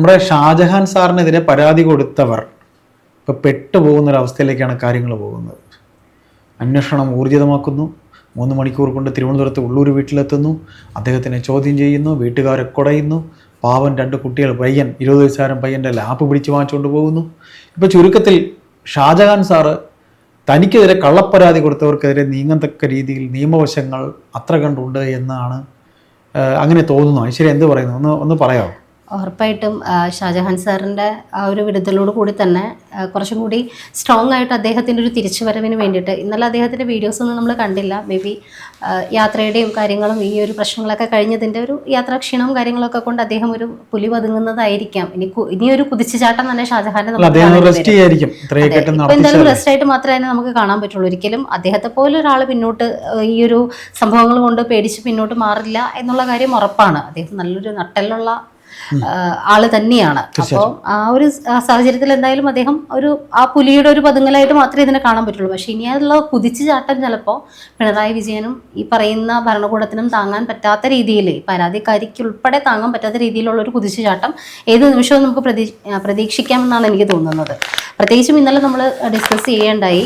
നമ്മുടെ ഷാജഹാൻ സാറിനെതിരെ പരാതി കൊടുത്തവർ ഇപ്പോൾ പെട്ടുപോകുന്നൊരവസ്ഥയിലേക്കാണ് കാര്യങ്ങൾ പോകുന്നത്. അന്വേഷണം ഊർജിതമാക്കുന്നു. മൂന്ന് മണിക്കൂർ കൊണ്ട് തിരുവനന്തപുരത്ത് ഉള്ളൂർ വീട്ടിലെത്തുന്നു. അദ്ദേഹത്തിനെ ചോദ്യം ചെയ്യുന്നു. വീട്ടുകാരെ കുടയുന്നു. പാവൻ രണ്ട് കുട്ടികൾ പയ്യൻ ഇരുപത് വയസ്സുകാരൻ പയ്യന്റെ ലാപ്പ് പിടിച്ച് വാങ്ങിച്ചുകൊണ്ട് പോകുന്നു. ഇപ്പോൾ ചുരുക്കത്തിൽ ഷാജഹാൻ സാറ് തനിക്കെതിരെ കള്ളപ്പരാതി കൊടുത്തവർക്കെതിരെ നീങ്ങത്തക്ക രീതിയിൽ നിയമവശങ്ങൾ അത്ര കണ്ടുണ്ട് എന്നാണ് അങ്ങനെ തോന്നുന്നു. ശരി എന്ത് പറയുന്നു? ഒന്ന് ഒന്ന് പറയാമോ? ഉറപ്പായിട്ടും ഷാജഹാൻ സാറിന്റെ ആ ഒരു വിടുതലോട് കൂടി തന്നെ കുറച്ചും കൂടി സ്ട്രോങ് ആയിട്ട് അദ്ദേഹത്തിന്റെ ഒരു തിരിച്ചുവരവിന് വേണ്ടിയിട്ട്. ഇന്നലെ അദ്ദേഹത്തിന്റെ വീഡിയോസ് ഒന്നും നമ്മൾ കണ്ടില്ല. മേ ബി യാത്രയുടെയും കാര്യങ്ങളും ഈ ഒരു പ്രശ്നങ്ങളൊക്കെ കഴിഞ്ഞതിന്റെ ഒരു യാത്രാക്ഷീണവും കാര്യങ്ങളൊക്കെ കൊണ്ട് അദ്ദേഹം ഒരു പുലി പതുങ്ങുന്നതായിരിക്കാം. ഇനി ഇനിയൊരു കുതിച്ചുചാട്ടം തന്നെ ഷാജഹാന്റെ ഇത്രയൊക്കെ എന്തായാലും റെസ്റ്റ് ആയിട്ട് മാത്രമേ നമുക്ക് കാണാൻ പറ്റുള്ളൂ. ഒരിക്കലും അദ്ദേഹത്തെ പോലെ ഒരാൾ പിന്നോട്ട് ഈ ഒരു സംഭവങ്ങൾ കൊണ്ട് പേടിച്ച് പിന്നോട്ട് മാറില്ല എന്നുള്ള കാര്യം ഉറപ്പാണ്. അദ്ദേഹം നല്ലൊരു നട്ടലുള്ള ആൾ തന്നെയാണ്. അപ്പോൾ ആ ഒരു സാഹചര്യത്തിൽ എന്തായാലും അദ്ദേഹം ഒരു ആ പുലിയുടെ ഒരു പതുങ്ങലായിട്ട് മാത്രമേ ഇതിനെ കാണാൻ പറ്റുള്ളൂ. പക്ഷെ ഇനിയുള്ള കുതിച്ചു ചാട്ടം ചിലപ്പോൾ പിണറായി വിജയനും ഈ പറയുന്ന ഭരണകൂടത്തിനും താങ്ങാൻ പറ്റാത്ത രീതിയിൽ പരാതിക്കാരിക്ക് ഉൾപ്പെടെ താങ്ങാൻ പറ്റാത്ത രീതിയിലുള്ള ഒരു കുതിച്ചു ചാട്ടം ഏത് നിമിഷവും നമുക്ക് പ്രതീ പ്രതീക്ഷിക്കാമെന്നാണ് എനിക്ക് തോന്നുന്നത്. പ്രത്യേകിച്ചും ഇന്നലെ നമ്മൾ ഡിസ്കസ് ചെയ്യേണ്ടായി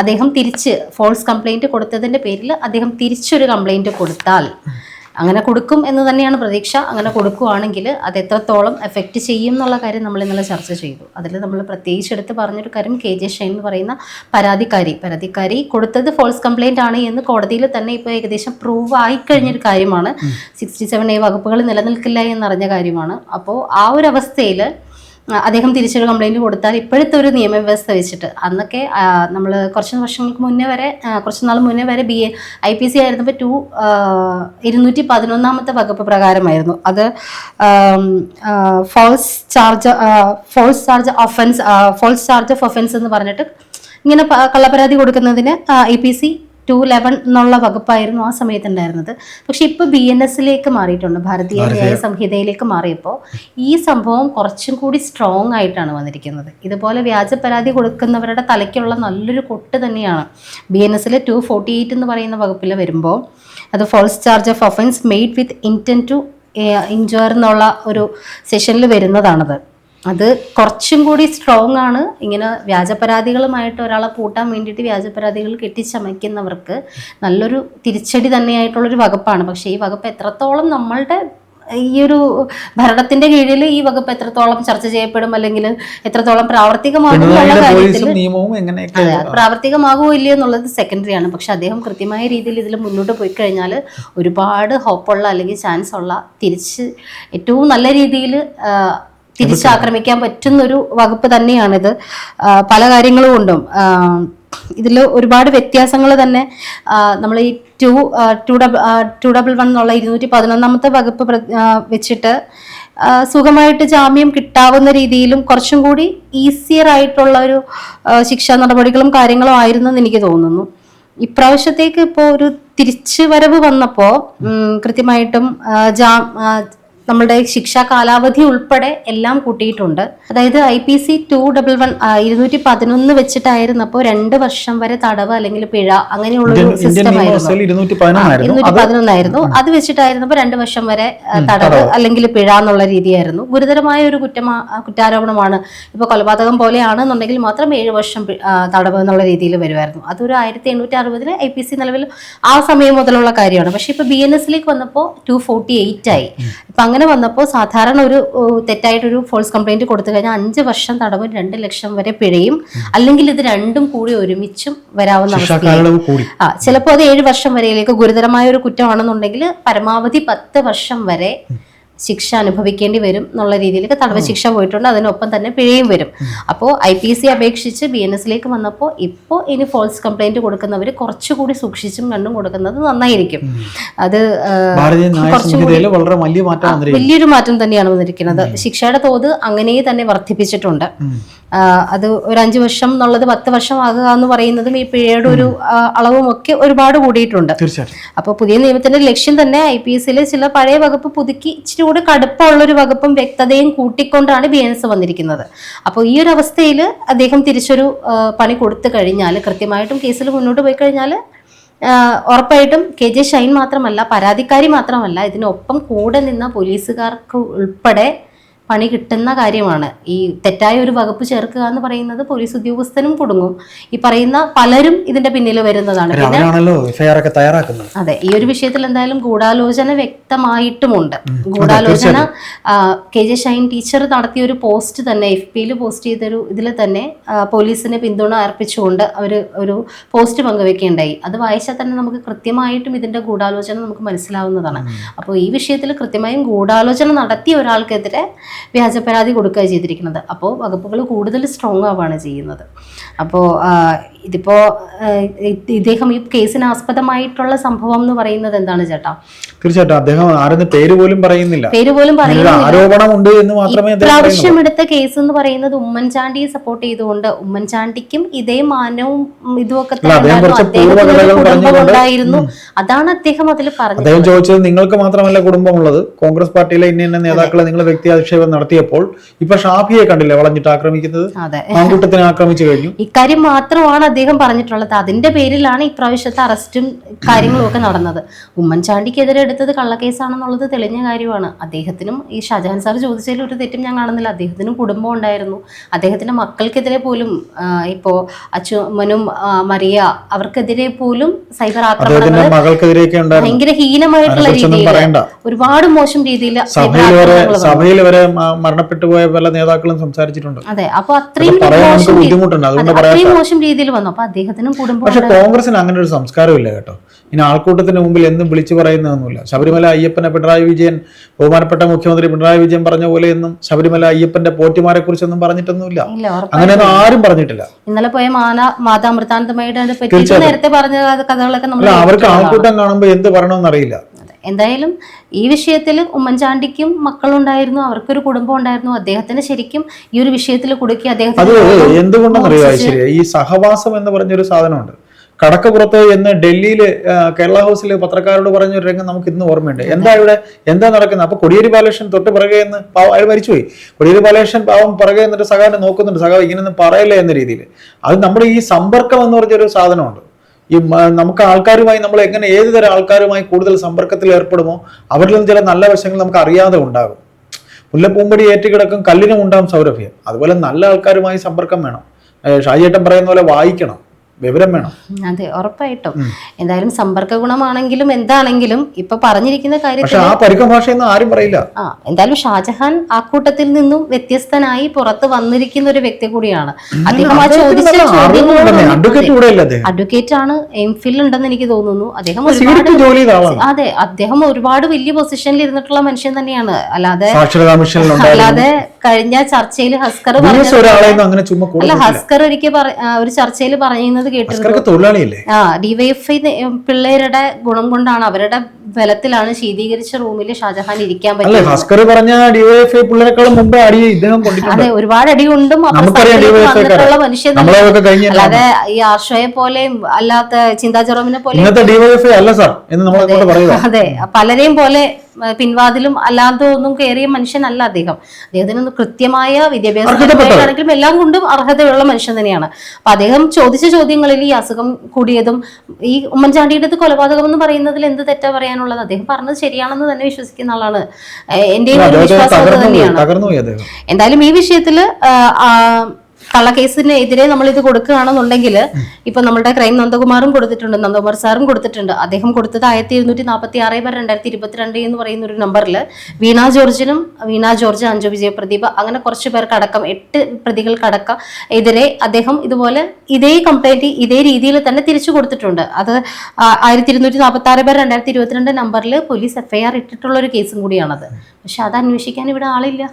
അദ്ദേഹം തിരിച്ച് ഫോൾസ് കംപ്ലൈന്റ് കൊടുത്തതിന്റെ പേരിൽ അദ്ദേഹം തിരിച്ചൊരു കംപ്ലൈന്റ് കൊടുത്താൽ അങ്ങനെ കൊടുക്കും എന്ന് തന്നെയാണ് പ്രതീക്ഷ. അങ്ങനെ കൊടുക്കുകയാണെങ്കിൽ അത് എത്രത്തോളം എഫക്റ്റ് ചെയ്യും എന്നുള്ള കാര്യം നമ്മൾ ഇന്നലെ ചർച്ച ചെയ്തു. അതിൽ നമ്മൾ പ്രത്യേകിച്ച് എടുത്ത് പറഞ്ഞൊരു കാര്യം കെ ജെ ഷൈൻ എന്ന് പറയുന്ന പരാതിക്കാരി. പരാതിക്കാരി കൊടുത്തത് ഫോൾസ് കംപ്ലൈന്റ് ആണ് എന്ന് കോടതിയിൽ തന്നെ ഇപ്പോൾ ഏകദേശം പ്രൂവ് ആയി ആയിക്കഴിഞ്ഞൊരു കാര്യമാണ്. സിക്സ്റ്റി സെവൻ എ വകുപ്പുകൾ നിലനിൽക്കില്ല എന്നറിഞ്ഞ കാര്യമാണ്. അപ്പോൾ ആ ഒരു അവസ്ഥയിൽ അദ്ദേഹം തിരിച്ചൊരു കംപ്ലൈന്റ് കൊടുത്താൽ ഇപ്പോഴത്തെ ഒരു നിയമവ്യവസ്ഥ വെച്ചിട്ട് അന്നൊക്കെ നമ്മൾ കുറച്ച് വർഷങ്ങൾക്ക് മുന്നേ വരെ കുറച്ച് നാൾ മുന്നേ വരെ B A I P C ആയിരുന്നപ്പോൾ ടു ഇരുന്നൂറ്റി പതിനൊന്നാമത്തെ വകുപ്പ് പ്രകാരമായിരുന്നു. അത് false charge false charge offence false charge of offence എന്ന് പറഞ്ഞിട്ട് ഇങ്ങനെ കള്ളപരാതി കൊടുക്കുന്നതിന് I P C two eleven എന്നുള്ള വകുപ്പായിരുന്നു ആ സമയത്ത് ഉണ്ടായിരുന്നത് പക്ഷെ ഇപ്പൊ ബി എൻ എസിലേക്ക് മാറിയിട്ടുണ്ട്. ഭാരതീയ ന്യായ സംഹിതയിലേക്ക് മാറിയപ്പോൾ ഈ സംഭവം കുറച്ചും കൂടി സ്ട്രോങ് ആയിട്ടാണ് വന്നിരിക്കുന്നത്. ഇതുപോലെ വ്യാജ പരാതി കൊടുക്കുന്നവരുടെ തലയ്ക്കുള്ള നല്ലൊരു കൊട്ട് തന്നെയാണ്. ബി എൻ എസിലെ ടു ഫോർട്ടി എയ്റ്റ് എന്ന് പറയുന്ന വകുപ്പിൽ വരുമ്പോൾ അത് false charge of offence made with intent to injure എന്നുള്ള ഒരു സെഷനിൽ വരുന്നതാണത്. അത് കുറച്ചും കൂടി സ്ട്രോങ് ആണ്. ഇങ്ങനെ വ്യാജപരാതികളുമായിട്ട് ഒരാളെ കൂട്ടാൻ വേണ്ടിയിട്ട് വ്യാജപരാതികൾ കെട്ടിച്ചമയ്ക്കുന്നവർക്ക് നല്ലൊരു തിരിച്ചടി തന്നെയായിട്ടുള്ളൊരു വകുപ്പാണ്. പക്ഷേ ഈ വകുപ്പ് എത്രത്തോളം നമ്മളുടെ ഈ ഒരു ഭരണത്തിന്റെ കീഴിൽ ഈ വകുപ്പ് എത്രത്തോളം ചർച്ച ചെയ്യപ്പെടും അല്ലെങ്കിൽ എത്രത്തോളം പ്രാവർത്തികമാകും എന്നുള്ള കാര്യത്തിൽ അതെ പ്രാവർത്തികമാകുമോ ഇല്ലയോ എന്നുള്ളത് സെക്കൻഡറി ആണ്. പക്ഷെ അദ്ദേഹം കൃത്യമായ രീതിയിൽ ഇതിൽ മുന്നോട്ട് പോയി കഴിഞ്ഞാൽ ഒരുപാട് ഹോപ്പുള്ള അല്ലെങ്കിൽ ചാൻസ് ഉള്ള തിരിച്ച് ഏറ്റവും നല്ല രീതിയിൽ തിരിച്ചാക്രമിക്കാൻ പറ്റുന്നൊരു വകുപ്പ് തന്നെയാണിത്. പല കാര്യങ്ങളും കൊണ്ടും. ഇതിൽ ഒരുപാട് വ്യത്യാസങ്ങൾ തന്നെ നമ്മൾ ഈ two two double two double one എന്നുള്ള ഇരുന്നൂറ്റി പതിനൊന്നാമത്തെ വകുപ്പ് വെച്ചിട്ട് സുഖമായിട്ട് ജാമ്യം കിട്ടാവുന്ന രീതിയിലും കുറച്ചും കൂടി ഈസിയർ ആയിട്ടുള്ള ഒരു ശിക്ഷാ നടപടികളും കാര്യങ്ങളും ആയിരുന്നു എന്ന് എനിക്ക് തോന്നുന്നു. ഇപ്രാവശ്യത്തേക്ക് ഇപ്പോൾ ഒരു തിരിച്ചു വരവ് വന്നപ്പോൾ കൃത്യമായിട്ടും ജാ ആ, നമ്മളുടെ ശിക്ഷാ കാലാവധി ഉൾപ്പെടെ എല്ലാം കൂട്ടിയിട്ടുണ്ട്. അതായത് I P C two double one ഇരുന്നൂറ്റി പതിനൊന്ന് വെച്ചിട്ടായിരുന്നപ്പോൾ രണ്ട് വർഷം വരെ തടവ് അല്ലെങ്കിൽ പിഴ അങ്ങനെയുള്ള ഒരു സിസ്റ്റം ആയിരുന്നു. ഇരുന്നൂറ്റി പതിനൊന്നായിരുന്നു. അത് വെച്ചിട്ടായിരുന്നപ്പോൾ രണ്ട് വർഷം വരെ തടവ് അല്ലെങ്കിൽ പിഴ എന്നുള്ള രീതിയായിരുന്നു. ഗുരുതരമായ ഒരു കുറ്റം കുറ്റാരോപണമാണ് ഇപ്പൊ കൊലപാതകം പോലെയാണെന്നുണ്ടെങ്കിൽ മാത്രം ഏഴ് വർഷം തടവ് എന്നുള്ള രീതിയിൽ വരുമായിരുന്നു. അതൊരു ആയിരത്തി എണ്ണൂറ്റി അറുപതിന് ഐ പി സി നിലവിൽ ആ സമയം മുതലുള്ള കാര്യമാണ്. പക്ഷെ ഇപ്പൊ ബി എൻ എസിലേക്ക് വന്നപ്പോൾ ടു ഫോർട്ടി എയ്റ്റ് ആയി ഇപ്പൊ അങ്ങനെ വന്നപ്പോൾ സാധാരണ ഒരു തെറ്റായിട്ടൊരു ഫോൾസ് കംപ്ലൈന്റ് കൊടുത്തു കഴിഞ്ഞാൽ അഞ്ച് വർഷം തടവും രണ്ട് ലക്ഷം വരെ പിഴയും. അല്ലെങ്കിൽ ഇത് രണ്ടും കൂടി ഒരുമിച്ചും വരാവുന്ന ആ ചിലപ്പോൾ അത് ഏഴ് വർഷം വരെയിലേക്ക് ഗുരുതരമായ ഒരു കുറ്റമാണെന്നുണ്ടെങ്കിൽ പരമാവധി പത്ത് വർഷം വരെ ശിക്ഷ അനുഭവിക്കേണ്ടി വരും എന്നുള്ള രീതിയിലേക്ക് തടവ് ശിക്ഷ പോയിട്ടുണ്ട്. അതിനൊപ്പം തന്നെ പിഴയും വരും. അപ്പോൾ ഐ പി സി അപേക്ഷിച്ച് ബി എൻ എസിലേക്ക് വന്നപ്പോൾ ഇപ്പോൾ ഇനി ഫോൾസ് കംപ്ലൈന്റ് കൊടുക്കുന്നവർ കുറച്ചുകൂടി സൂക്ഷിച്ചും കണ്ടും കൊടുക്കുന്നത് നന്നായിരിക്കും. അത് വലിയൊരു മാറ്റം തന്നെയാണ് വന്നിരിക്കുന്നത്. ശിക്ഷയുടെ തോത് അങ്ങനെ തന്നെ വർദ്ധിപ്പിച്ചിട്ടുണ്ട്. അത് ഒരു അഞ്ച് വർഷം എന്നുള്ളത് പത്ത് വർഷം ആകുക എന്ന് പറയുന്നതും ഈ പിഴയുടെ ഒരു അളവും ഒക്കെ ഒരുപാട് കൂടിയിട്ടുണ്ട്. അപ്പൊ അപ്പോൾ പുതിയ നിയമത്തിന്റെ ലക്ഷ്യം തന്നെ ഐ പി എസിലെ ചില പഴയ വകുപ്പ് പുതുക്കി ഇച്ചിരി കൂടി കടുപ്പമുള്ള ഒരു വകുപ്പും വ്യക്തതയും കൂട്ടിക്കൊണ്ടാണ് ബി എൻ എസ് വന്നിരിക്കുന്നത്. അപ്പോൾ ഈ ഒരു അവസ്ഥയിൽ അദ്ദേഹം തിരിച്ചൊരു പണി കൊടുത്തു കഴിഞ്ഞാൽ കൃത്യമായിട്ടും കേസിൽ മുന്നോട്ട് പോയി കഴിഞ്ഞാൽ ഉറപ്പായിട്ടും കെ ജെ ഷൈൻ മാത്രമല്ല പരാതിക്കാരി മാത്രമല്ല ഇതിനൊപ്പം കൂടെ നിന്ന പോലീസുകാർക്ക് ഉൾപ്പെടെ പണി കിട്ടുന്ന കാര്യമാണ്. ഈ തെറ്റായ ഒരു വകുപ്പ് ചേർക്കുക എന്ന് പറയുന്നത് പോലീസ് ഉദ്യോഗസ്ഥനും കുടുങ്ങും. ഈ പറയുന്ന പലരും ഇതിന്റെ പിന്നിൽ വരുന്നതാണ്. അതെ ഈ ഒരു വിഷയത്തിൽ എന്തായാലും ഗൂഢാലോചന വ്യക്തമായിട്ടുമുണ്ട്. ഗൂഢാലോചന കെ ജെ ഷൈൻ ടീച്ചർ നടത്തിയ ഒരു പോസ്റ്റ് തന്നെ എഫ് പിയിൽ പോസ്റ്റ് ചെയ്തൊരു ഇതിൽ തന്നെ പോലീസിന് പിന്തുണ അർപ്പിച്ചുകൊണ്ട് അവർ ഒരു പോസ്റ്റ് പങ്കുവെക്കുകയുണ്ടായി. അത് വായിച്ചാൽ തന്നെ നമുക്ക് കൃത്യമായിട്ടും ഇതിന്റെ ഗൂഢാലോചന നമുക്ക് മനസ്സിലാവുന്നതാണ്. അപ്പോൾ ഈ വിഷയത്തിൽ കൃത്യമായും ഗൂഢാലോചന നടത്തിയ ഒരാൾക്കെതിരെ വ്യാജ പരാതി കൊടുക്കുക ചെയ്തിരിക്കുന്നത്. അപ്പോൾ വകുപ്പുകൾ കൂടുതൽ സ്ട്രോങ് ആവുകയാണ് ചെയ്യുന്നത്. അപ്പോൾ ഇതിപ്പോൾ ഇദ്ദേഹം ഈ കേസിന് ആസ്പദമായിട്ടുള്ള സംഭവം എന്ന് പറയുന്നത് എന്താണ് ചേട്ടാ? തീർച്ചയായിട്ടും അദ്ദേഹം ആരെന്ന് പേര് പോലും പറയുന്നില്ല. പേര് പോലും എന്ന് മാത്രമേ എടുത്ത കേസ് എന്ന് പറയുന്നത് ഉമ്മൻചാണ്ടിയെ സപ്പോർട്ട് ചെയ്തുകൊണ്ട് ഉമ്മൻചാണ്ടിക്കും ഇതേ മാനവും ഇതുമൊക്കെ ഉണ്ടായിരുന്നു. അതാണ് അദ്ദേഹം അതിൽ പറഞ്ഞത്. അദ്ദേഹം ചോദിച്ചത് നിങ്ങൾക്ക് മാത്രമല്ല കുടുംബമുള്ളത്. കോൺഗ്രസ് പാർട്ടിയിലെ ഇന്ന ഇന്ന നേതാക്കളെ നിങ്ങൾ വ്യക്തി അധിക്ഷേപം നടത്തിയപ്പോൾ ഇപ്പൊ ഷാഫിയെ കണ്ടില്ലേ വളഞ്ഞിട്ട് ആക്രമിക്കുന്നത്? അതെ. ആൺകുട്ടത്തിനെ ആക്രമിച്ചു കഴിഞ്ഞു. ഇക്കാര്യം മാത്രമാണ് അദ്ദേഹം പറഞ്ഞിട്ടുള്ളത്. അതിന്റെ പേരിലാണ് ഇപ്രാവശ്യത്തെ അറസ്റ്റും കാര്യങ്ങളും ഒക്കെ നടന്നത്. ഉമ്മൻചാണ്ടിക്കെതിരെ എടുത്തത് കള്ളക്കേസാണെന്നുള്ളത് തെളിഞ്ഞ കാര്യമാണ്. അദ്ദേഹത്തിനും ഈ ഷാജഹാൻ സാർ ചോദിച്ചതിൽ ഒരു തെറ്റും ഞാൻ കാണുന്നില്ല. അദ്ദേഹത്തിനും കുടുംബം ഉണ്ടായിരുന്നു. അദ്ദേഹത്തിന്റെ മക്കൾക്കെതിരെ പോലും ഇപ്പോ അച്ചുമനും മറിയ അവർക്കെതിരെ പോലും സൈബർ ആക്രമണം ആക്രമണങ്ങൾ ഭയങ്കര ഹീനമായിട്ടുള്ള രീതിയിൽ ഒരുപാട് മോശം രീതിയിൽ സഭയിൽ വരെ മരണപ്പെട്ടു പോയ പല നേതാക്കളും സംസാരിച്ചിട്ടുണ്ട്. അതെ അപ്പൊ അത്രയും ബുദ്ധിമുട്ടുണ്ട്. അതുകൊണ്ട് അതെ, പറയാം മോശം രീതിയിൽ വന്നു. അപ്പൊ അദ്ദേഹത്തിനും കുടുംബം പക്ഷെ കോൺഗ്രസിന് അങ്ങനെ ഒരു സംസ്കാരമില്ല കേട്ടോ. ഇനി ആൾക്കൂട്ടത്തിന് മുമ്പിൽ എന്നും വിളിച്ചു പറയുന്നതൊന്നുമില്ല. ശബരിമല അയ്യപ്പനെ പിണറായി വിജയൻ ബഹുമാനപ്പെട്ട മുഖ്യമന്ത്രി പിണറായി വിജയൻ പറഞ്ഞ പോലെ എന്നും ശബരിമല അയ്യപ്പന്റെ പോറ്റിമാരെ കുറിച്ചൊന്നും പറഞ്ഞിട്ടൊന്നുമില്ല അങ്ങനെയൊന്നും ആരും പറഞ്ഞിട്ടില്ല. ഇന്നലെ പോയ മാന മാതാമൃതാനന്ദമയുടെ. നേരത്തെ പറഞ്ഞ കഥകളൊക്കെ അവർക്ക് ആൾക്കൂട്ടം കാണുമ്പോൾ എന്ത് പറയണമെന്ന് അറിയില്ല എന്തായാലും ഈ വിഷയത്തിൽ ഉമ്മൻചാണ്ടിക്കും മക്കളുണ്ടായിരുന്നു അവർക്കൊരു കുടുംബം ഉണ്ടായിരുന്നു. അദ്ദേഹത്തിന് ശരിക്കും ഈ ഒരു വിഷയത്തിൽ കുടുക്കി അദ്ദേഹം അദ്ദേഹത്തിന് എന്തുകൊണ്ടെന്നറിയോ ശരി ഈ സഹവാസം എന്ന് പറഞ്ഞൊരു സാധനമുണ്ട്. കടക്കപ്പുറത്ത് എന്ന് ഡൽഹിയിൽ കേരള ഹൗസിൽ പത്രക്കാരോട് പറഞ്ഞ ഒരു രംഗം നമുക്ക് ഇന്ന് ഓർമ്മയുണ്ട്. എന്താ ഇവിടെ എന്താ നടക്കുന്നത്? അപ്പൊ കൊടിയേരി ബാലകൃഷ്ണൻ തൊട്ട് പിറകെ എന്ന് പാവം അയാൾ മരിച്ചുപോയി. കൊടിയേരി ബാലകൃഷ്ണൻ പാവം പിറകെ എന്നിട്ട് സഹാവിനെ നോക്കുന്നുണ്ട്. സഖാവ് ഇങ്ങനെയൊന്നും പറയല്ലേ എന്ന രീതിയിൽ അത് നമ്മുടെ ഈ സമ്പർക്കം എന്ന് പറഞ്ഞൊരു സാധനമുണ്ട്. ഈ നമുക്ക് ആൾക്കാരുമായി നമ്മൾ എങ്ങനെ ഏത് തരം ആൾക്കാരുമായി കൂടുതൽ സമ്പർക്കത്തിൽ ഏർപ്പെടുമോ അവരിൽ നിന്ന് ചില നല്ല വശങ്ങൾ നമുക്ക് അറിയാതെ ഉണ്ടാകും. മുല്ലപ്പൂമ്പടി ഏറ്റുകിടക്കും കല്ലിനും ഉണ്ടാകും സൗരഭ്യം. അതുപോലെ നല്ല ആൾക്കാരുമായി സമ്പർക്കം വേണം. ഷാജിയേട്ടൻ പറയുന്ന പോലെ വായിക്കണം. വിവരം വേണം. അതെ ഉറപ്പായിട്ടും. എന്തായാലും സമ്പർക്ക ഗുണമാണെങ്കിലും എന്താണെങ്കിലും ഇപ്പൊ പറഞ്ഞിരിക്കുന്ന കാര്യം ആ പരുക്ക ഭാഷയൊന്നും ആരും പറയില്ല. ആ എന്തായാലും ഷാജഹാൻ ആ കൂട്ടത്തിൽ നിന്നും വ്യത്യസ്തനായി പുറത്ത് വന്നിരിക്കുന്ന ഒരു വ്യക്തി കൂടിയാണ്. അദ്ദേഹം ആ ചോദിച്ച ചോദ്യങ്ങളോട് അഡ്വക്കേറ്റ് ആണ് എം ഫിൽ ഉണ്ടെന്ന് എനിക്ക് തോന്നുന്നു. അദ്ദേഹം ഒരുപാട് അതെ അദ്ദേഹം ഒരുപാട് വലിയ പൊസിഷനിൽ ഇരുന്നിട്ടുള്ള മനുഷ്യൻ തന്നെയാണ്. അല്ലാതെ അല്ലാതെ കഴിഞ്ഞ ചർച്ചയിൽ ഹസ്കർ പറഞ്ഞു അല്ല ഹസ്കർ ഒരിക്കൽ ഒരു ചർച്ചയിൽ പറയുന്നത് കേട്ടിരുന്നു. ആ ഡിവൈഎഫ്ഐ പിള്ളേരുടെ ഗുണം കൊണ്ടാണ് അവരുടെ ബലത്തിലാണ് ശീതീകരിച്ച റൂമിൽ ഷാജഹാൻ ഇരിക്കാൻ പറ്റും ഹസ്കർ പറഞ്ഞ ഡിവൈഎഫ്ഐ പിള്ളേരെക്കാളും മുമ്പേ അടി ഇദ്ദേഹം കൊണ്ടിട്ടുണ്ട്. അതെ ഒരുപാട് അടിയുണ്ടും. വന്നിട്ടുള്ള മനുഷ്യൻ അല്ലാതെ ഈ ആർഷയെ പോലെയും അല്ലാത്ത ചിന്താ ജെറോമിനെ പോലെ അല്ല സാർ എന്ന് നമ്മൾ അതെ പലരെയും പോലെ പിൻവാതിലും അല്ലാതെ ഒന്നും കയറിയ മനുഷ്യനല്ല അദ്ദേഹം. അദ്ദേഹത്തിന് കൃത്യമായ വിദ്യാഭ്യാസം അർഹതപ്പെട്ടവർ. എല്ലാം കൊണ്ടും അർഹതയുള്ള മനുഷ്യൻ തന്നെയാണ്. അപ്പൊ അദ്ദേഹം ചോദിച്ച ചോദ്യങ്ങളിൽ ഈ അസുഖം കൂടിയതും ഈ ഉമ്മൻചാണ്ടിയുടെ കൊലപാതകം എന്ന് പറയുന്നതിൽ എന്ത് തെറ്റാ പറയാനുള്ളത്. അദ്ദേഹം പറഞ്ഞത് ശരിയാണെന്ന് തന്നെ വിശ്വസിക്കുന്ന ആളാണ്. പോയി തന്നെയാണ്. എന്തായാലും ഈ വിഷയത്തിൽ കള്ളക്കേസിനെതിരെ നമ്മൾ ഇത് കൊടുക്കുകയാണെന്നുണ്ടെങ്കിൽ ഇപ്പൊ നമ്മുടെ ക്രൈം നന്ദകുമാറും കൊടുത്തിട്ടുണ്ട് നന്ദകുമാർ സാറും കൊടുത്തിട്ടുണ്ട്. അദ്ദേഹം കൊടുത്തത് ആയിരത്തി ഇരുന്നൂറ്റി നാൽപ്പത്തി ആറ് ബാർ രണ്ടായിരത്തി ഇരുപത്തിരണ്ട് എന്ന് പറയുന്ന ഒരു നമ്പറിൽ വീണ ജോർജിനും വീണ ജോർജ് അഞ്ജു വിജയ പ്രദീപ് അങ്ങനെ കുറച്ച് പേർക്കടക്കം എട്ട് പ്രതികൾക്കടക്കം എതിരെ അദ്ദേഹം ഇതുപോലെ ഇതേ കംപ്ലൈന്റ് ഇതേ രീതിയിൽ തന്നെ തിരിച്ചു കൊടുത്തിട്ടുണ്ട്. അത് ആയിരത്തി ഇരുന്നൂറ്റി നാൽപ്പത്തി ആറ് ബാർ രണ്ടായിരത്തി ഇരുപത്തിരണ്ട് നമ്പറിൽ പോലീസ് എഫ്ഐആർ ഇട്ടിട്ടുള്ള ഒരു കേസും കൂടിയാണത്. പക്ഷെ അത് അന്വേഷിക്കാൻ ഇവിടെ ആളില്ല.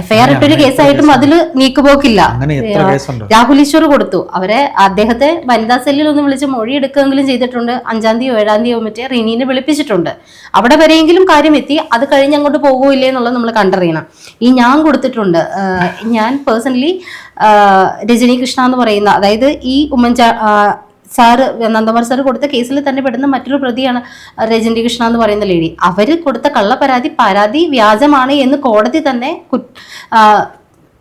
എഫ്ഐആർ ഇട്ടൊരു കേസായിട്ടും അതിൽ നീക്കുപോക്കില്ല. അങ്ങനെ എത്ര കേസുണ്ട്? രാഹുൽ ഈശ്വർ കൊടുത്തു. അവരെ അദ്ദേഹത്തെ വനിതാ സെല്ലിൽ ഒന്ന് വിളിച്ച് മൊഴി എടുക്കുകയെങ്കിലും ചെയ്തിട്ടുണ്ട്. അഞ്ചാം തീയതി ഏഴാം തീയതി മറ്റേ റിനീനെ വിളിപ്പിച്ചിട്ടുണ്ട്. അവിടെ വരെയെങ്കിലും കാര്യം എത്തി. അത് കഴിഞ്ഞ് അങ്ങോട്ട് പോകുമില്ലേ എന്നുള്ളത് നമ്മൾ കണ്ടറിയണം. ഈ ഞാൻ കൊടുത്തിട്ടുണ്ട് ഞാൻ പേഴ്സണലി രജനി കൃഷ്ണ എന്ന് പറയുന്ന അതായത് ഈ ഉമ്മൻചാ സാറ് നന്ദകുമാർ സാർ കൊടുത്ത കേസിൽ തന്നെ പെടുന്ന മറ്റൊരു പ്രതിയാണ് രജനി കൃഷ്ണ എന്ന് പറയുന്ന ലേഡി അവർ കൊടുത്ത കള്ള പരാതി വ്യാജമാണ് എന്ന് കോടതി തന്നെ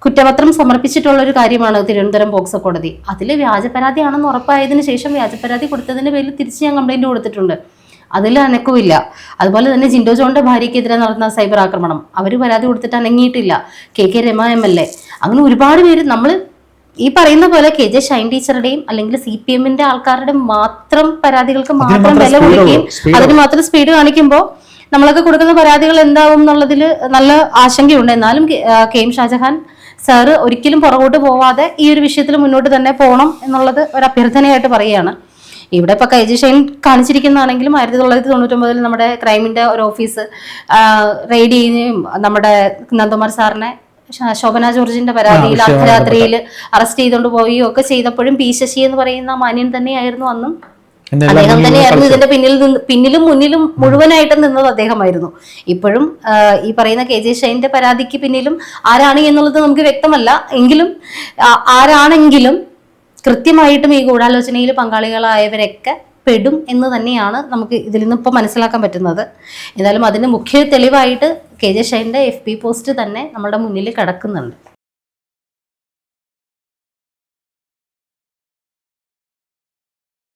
കുറ്റപത്രം സമർപ്പിച്ചിട്ടുള്ള ഒരു കാര്യമാണ് തിരുവനന്തപുരം ബോക്സ് കോടതി. അതിൽ വ്യാജ പരാതിയാണെന്ന് ഉറപ്പായതിനു ശേഷം വ്യാജ പരാതി കൊടുത്തതിന്റെ പേരിൽ തിരിച്ച് ഞാൻ കംപ്ലൈന്റ് കൊടുത്തിട്ടുണ്ട്. അതിൽ അനക്കുമില്ല അതുപോലെ തന്നെ ജിൻഡോ ജോണിന്റെ ഭാര്യയ്ക്കെതിരെ നടന്ന സൈബർ ആക്രമണം. അവർ പരാതി കൊടുത്തിട്ട് അനങ്ങിയിട്ടില്ല. K K Rama M L A. അങ്ങനെ ഒരുപാട് പേര് നമ്മൾ ഈ പറയുന്ന പോലെ കെ ജെ ഷൈൻ ടീച്ചറുടെയും അല്ലെങ്കിൽ സി പി എമ്മിന്റെ ആൾക്കാരുടെ മാത്രം പരാതികൾക്ക് മാത്രം വില കൊടുക്കുകയും അതിന് മാത്രം സ്പീഡ് കാണിക്കുമ്പോൾ നമ്മളൊക്കെ കൊടുക്കുന്ന പരാതികൾ എന്താവും എന്നുള്ളതിൽ നല്ല ആശങ്കയുണ്ട്. എന്നാലും കെ- എം ഷാജഹാൻ സാറ് ഒരിക്കലും പുറകോട്ട് പോവാതെ ഈ ഒരു വിഷയത്തിൽ മുന്നോട്ട് തന്നെ പോകണം എന്നുള്ളത് ഒരു അഭ്യർത്ഥനയായിട്ട് പറയുകയാണ്. ഇവിടെ ഇപ്പൊ കൈജി ഷൈൻ കാണിച്ചിരിക്കുന്നതാണെങ്കിലും ആയിരത്തി തൊള്ളായിരത്തി തൊണ്ണൂറ്റൊമ്പതിൽ നമ്മുടെ ക്രൈമിന്റെ ഒരു ഓഫീസ് റെയ്ഡ് ചെയ്യുകയും നമ്മുടെ നന്ദകുമാർ സാറിനെ ശോഭന ജോർജിന്റെ പരാതിയിൽ അർദ്ധരാത്രിയിൽ അറസ്റ്റ് ചെയ്തുകൊണ്ട് പോവുകയോ ഒക്കെ ചെയ്തപ്പോഴും പി ശശി എന്ന് പറയുന്ന മാന്യൻ തന്നെയായിരുന്നു അന്നും. അദ്ദേഹം തന്നെയായിരുന്നു ഇതിന്റെ പിന്നിൽ നിന്ന് പിന്നിലും മുന്നിലും മുഴുവനായിട്ട് നിന്നത് അദ്ദേഹമായിരുന്നു. ഇപ്പോഴും ഈ പറയുന്ന കെ ജെ ഷൈന്റെ പരാതിക്ക് പിന്നിലും ആരാണ് എന്നുള്ളത് നമുക്ക് വ്യക്തമല്ല. എങ്കിലും ആരാണെങ്കിലും കൃത്യമായിട്ടും ഈ ഗൂഢാലോചനയിൽ പങ്കാളികളായവരൊക്കെ പെടും എന്ന് തന്നെയാണ് നമുക്ക് ഇതിൽ നിന്ന് ഇപ്പോൾ മനസ്സിലാക്കാൻ പറ്റുന്നത്. എന്തായാലും അതിന് മുഖ്യ തെളിവായിട്ട് കെ ജെ ഷൈന്റെ എഫ് പി പോസ്റ്റ് തന്നെ നമ്മുടെ മുന്നിൽ കിടക്കുന്നുണ്ട്.